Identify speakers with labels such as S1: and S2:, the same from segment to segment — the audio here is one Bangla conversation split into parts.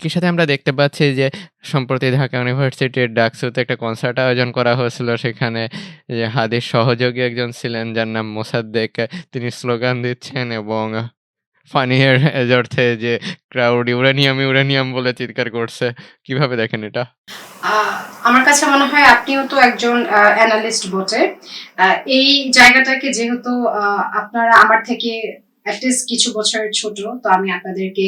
S1: একই সাথে আমরা দেখতে পাচ্ছি যে সম্প্রতি ঢাকা ইউনিভার্সিটির ডাকসুতে একটা কনসার্ট আয়োজন করা হয়েছিল। সেখানে যে হাদির সহযোগী একজন ছিলেন, যার নাম মোসাদ্দেক। তিনি স্লোগান দিচ্ছেন এবং ফানিয়ার অর্থে যে ক্রাউড ইউরেনিয়াম ইউরেনিয়াম বলে চিৎকার করছে। কীভাবে দেখেন এটা?
S2: আমার কাছে মনে হয় আপনিও তো একজন অ্যানালিস্ট বটে। এই জায়গাটাকে যেহেতু আপনারা আমার থেকে অ্যাটলিস্ট কিছু বছরের ছোট, তো আমি আপনাদেরকে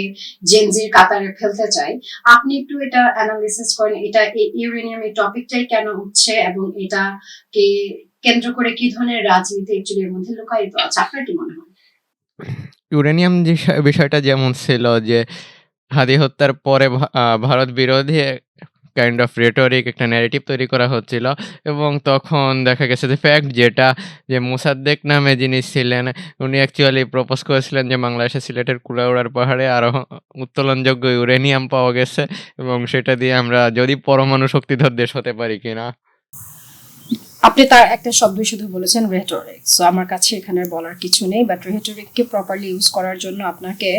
S2: জেনজির কাতারে ফেলতে চাই। আপনি একটু এটা অ্যানালিসিস করেন, এটা ইউরেনিয়াম এই টপিকটাই কেন উঠছে এবং এটাকে কেন্দ্র করে কি ধরনের রাজনীতি একচুয়ালি এর মধ্যে লুকায়িত আছে? আপনার কি মনে হয়?
S1: ইউরেনিয়াম যে বিষয়টা যেমন ছিল যে হাদি হত্যার পরে ভারত বিরোধী কাইন্ড অফ রেটরিক একটা ন্যারেটিভ তৈরি করা হচ্ছিল। এবং তখন দেখা গেছে যে ফ্যাক্ট যেটা, যে মোসাদ্দেক নামে যিনি ছিলেন, উনি অ্যাকচুয়ালি প্রপোজ করেছিলেন যে বাংলাদেশের সিলেটের কুড়াউড়ার পাহাড়ে আরও উত্তোলনযোগ্য ইউরেনিয়াম পাওয়া গেছে। এবং সেটা দিয়ে আমরা যদি পরমাণু শক্তিধর দেশ হতে পারি কিনা।
S2: আপনি তার একটা শব্দ শুধু বলেছেন রেটোরিক সো আমার কাছে এখানে বলার কিছু নেই বাট রেটোরিককে প্রপারলি ইউজ করার জন্য আপনাকে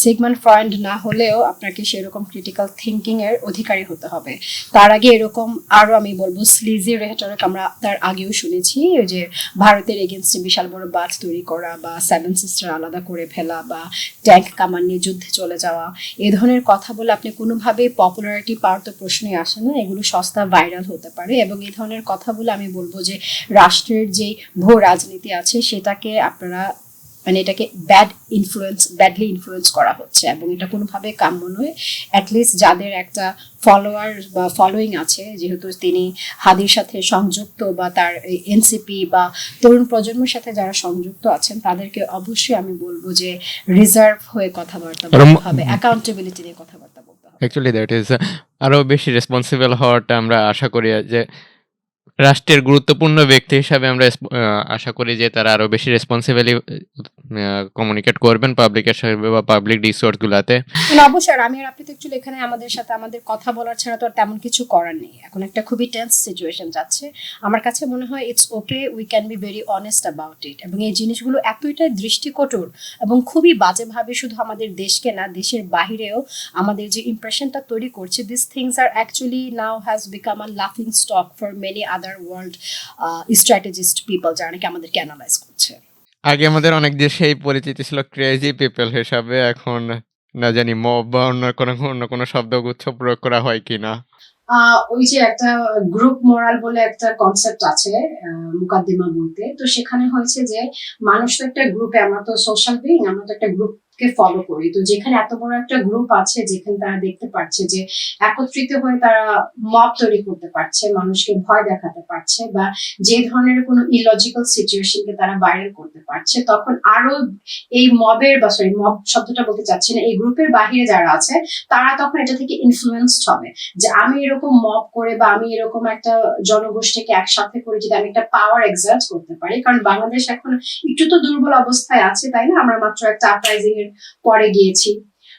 S2: সিগমান ফ্রয়েন্ড না হলেও আপনাকে সেরকম ক্রিটিক্যাল থিঙ্কিং এর অধিকারী হতে হবে। তার আগে এরকম আরও আমি বলব স্লিজি রেটোরিক আমরা তার আগেও শুনেছি, ওই যে ভারতের এগেনস্টে বিশাল বড় বাঁধ তৈরি করা বা সেভেন সিস্টার আলাদা করে ফেলা বা ট্যাঙ্ক কামান নিয়ে যুদ্ধে চলে যাওয়া, এ ধরনের কথা বলে আপনি কোনোভাবেই পপুলারিটি পাওয়ার তো প্রশ্নই আসে না, এগুলো সস্তা ভাইরাল হতে পারে এবং এই ধরনের কথা বলে আমি বলব যে রাষ্ট্রের যে ভূ রাজনীতি আছে সেটাকে আপনারা মানে এটাকে ব্যাড ইনফ্লুয়েন্স ব্যাডলি ইনফ্লুয়েন্স করা হচ্ছে এবং এটা কোনোভাবে কাম্য নয়। অ্যাটলিস্ট যাদের একটা ফলোয়ার বা ফলোয়িং আছে যেহেতু তিনি হাদির সাথে সংযুক্ত বা তার এনসিপি বা তরুণ প্রজন্মের সাথে যারা সংযুক্ত আছেন তাদেরকে অবশ্যই আমি বলব যে রিজার্ভ হয়ে কথাবার্তা বলতে হবে অ্যাকাউন্টেবিলিটি নিয়ে কথাবার্তা বলতে হবে।
S1: অ্যাকচুয়ালি দ্যাট ইজ আরও বেশি রেসপন্সিবল হওয়াটা আমরা আশা করি যে রাষ্ট্রের গুরুত্বপূর্ণ ব্যক্তি হিসাবে আমরা আশা করি যে তারা আরও বেশি রেসপন্সিবলি কমিউনিকেট করবেন পাবলিকের সাথে বা পাবলিক ডিসোর্স গুলাতে।
S2: মানে অবশ্যই আমি আর আপনি তো অ্যাকচুয়ালি এখানে আমাদের সাথে আমাদের কথা বলার ছাড়া তো আর তেমন কিছু করার নেই। এখন একটা খুবই টেন্স সিচুয়েশন যাচ্ছে। আমার কাছে মনে হয় it's okay we can be very honest about it এবং এই জিনিসগুলো এতটাই দৃষ্টিকটুর এবং খুবই বাজেভাবে শুধু আমাদের দেশকে না, দেশের বাহিরেও আমাদের যে ইমপ্রেশনটা তৈরি করছে this things R actually now has become a লাফিং stock for many other world strategist people যারা নাকি আমাদেরকে অ্যানালাইজ করছে।
S1: আগে আমাদের অনেক দেশেই পরিচিতি ছিল ক্রেজি পিপল হিসাবে, এখন না জানি মব বা অন্য কোনো অন্য কোনো শব্দগুচ্ছ প্রয়োগ করা হয় কিনা।
S2: ওই যে একটা গ্রুপ মোরাল বলে একটা কনসেপ্ট আছে মুকাদ্দিমা বলতে। তো সেখানে হয়েছে যে, মানুষ তো একটা গ্রুপে আমরা তো সোশ্যাল বিং আমরা তো একটা গ্রুপকে ফলো করি? তো যেখানে এত বড় একটা গ্রুপ আছে, যেখানে তারা দেখতে পাচ্ছে যে একত্রিত হয়ে তারা মব তৈরি করতে পারছে, মানুষকে ভয় দেখাতে পারছে বা যে ধরনের কোনো ইলজিক্যাল সিচুয়েশনকে তারা ভাইরাল করতে পারছে, তখন আরও এই মবের বা সরি মব শব্দটা বলতে চাচ্ছি না, এই গ্রুপের বাহিরে যারা আছে, তারা তখন এটা থেকে ইনফ্লুয়েন্সড হবে। যে আমি এরকম মব করে বা আমি এরকম একটা জনগোষ্ঠীকে একসাথে করে যদি আমি একটা পাওয়ার এক্সার্ট করতে পারি, কারণ বাংলাদেশ এখন একটু তো দুর্বল অবস্থায় আছে, তাই না? আমরা মাত্র একটা আপরাইজিং এর পরে গিয়েছি।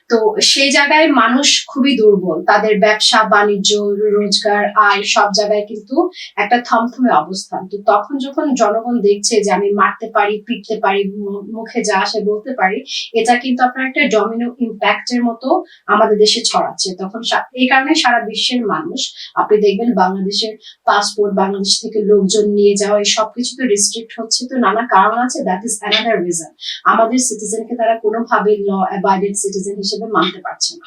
S2: তো সেই জায়গায় মানুষ খুবই দুর্বল। তাদের ব্যবসা, বাণিজ্য, রোজগার, আয় সব জায়গায় কিন্তু একটা থমথমে অবস্থান। তো তখন যখন জনগণ দেখছে যে আমি মারতে পারি, পিটতে পারি মুখে যা আসে বলতে পারি, এটা কিন্তু আপনার একটা ডমিনো ইম্প্যাক্টের মতো আমাদের দেশে ছড়াচ্ছে। তখন এই কারণে সারা বিশ্বের মানুষ, আপনি দেখবেন বাংলাদেশের পাসপোর্ট বাংলাদেশ থেকে লোকজন নিয়ে যাওয়া, এই সবকিছু তো রিস্ট্রিক্ট হচ্ছে তো নানা কারণ আছে দ্যাট ইজ অ্যানাদার রিজন আমাদের সিটিজেনকে তারা কোনোভাবে ল অ্যাবাইডেড সিটিজেন হিসেবে মানতে পারছে না।